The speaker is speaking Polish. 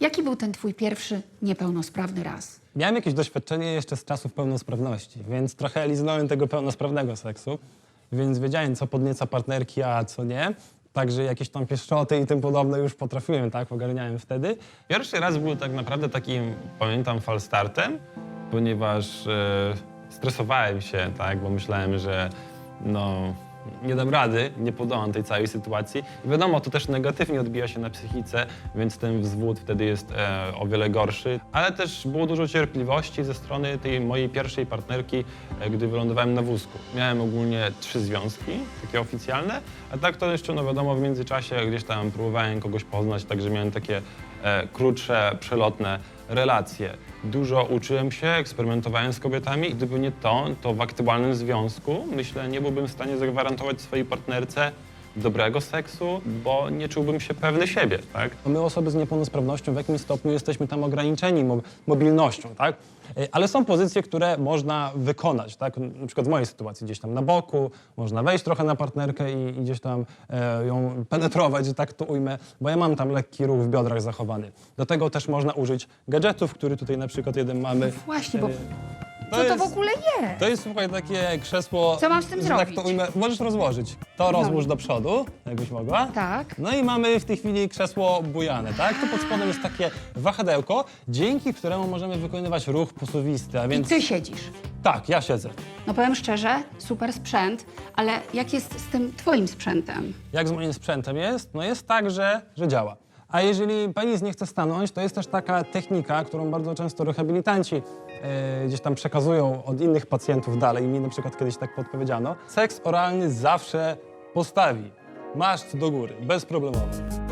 Jaki był ten twój pierwszy niepełnosprawny raz? Miałem jakieś doświadczenie jeszcze z czasów pełnosprawności, więc trochę liznąłem tego pełnosprawnego seksu, więc wiedziałem, co podnieca partnerki, a co nie. Także jakieś tam pieszczoty i tym podobne już potrafiłem, tak, ogarniałem wtedy. Pierwszy raz był tak naprawdę takim, pamiętam, falstartem, ponieważ e, stresowałem się, tak, bo myślałem, że no, nie dam rady, nie podołam tej całej sytuacji. I wiadomo, to też negatywnie odbija się na psychice, więc ten wzwód wtedy jest e, o wiele gorszy. Ale też było dużo cierpliwości ze strony tej mojej pierwszej partnerki, e, gdy wylądowałem na wózku. Miałem ogólnie trzy związki, takie oficjalne, a tak to jeszcze, no wiadomo, w międzyczasie gdzieś tam próbowałem kogoś poznać, także miałem takie e, krótsze, przelotne relacje. Dużo uczyłem się, eksperymentowałem z kobietami gdyby nie to, to w aktualnym związku, myślę, nie byłbym w stanie zagwarantować swojej partnerce dobrego seksu, bo nie czułbym się pewny siebie, tak? My osoby z niepełnosprawnością w jakimś stopniu jesteśmy tam ograniczeni mo- mobilnością, tak? E, Ale są pozycje, które można wykonać, tak? Na przykład w mojej sytuacji gdzieś tam na boku, można wejść trochę na partnerkę i, i gdzieś tam e, ją penetrować, że tak to ujmę, bo ja mam tam lekki ruch w biodrach zachowany. Do tego też można użyć gadżetów, który tutaj na przykład jeden mamy. Właśnie, bo E, co to w ogóle jest? to jest słuchaj takie krzesło. Co mam z tym że Tak zrobić? to ujmę. Możesz rozłożyć. To rozłóż do przodu, jakbyś mogła. Tak. No i mamy w tej chwili krzesło bujane, tak? Tu pod spodem jest takie wahadełko, dzięki któremu możemy wykonywać ruch posuwisty, a I więc ty siedzisz. tak, ja siedzę. No powiem szczerze, super sprzęt, ale jak jest z tym twoim sprzętem? Jak z moim sprzętem jest? No jest tak, że, że działa. A jeżeli penis nie chce stanąć, to jest też taka technika, którą bardzo często rehabilitanci e, gdzieś tam przekazują od innych pacjentów dalej. Mi na przykład kiedyś tak podpowiedziano. Seks oralny zawsze postawi. Maszt do góry, bezproblemowo.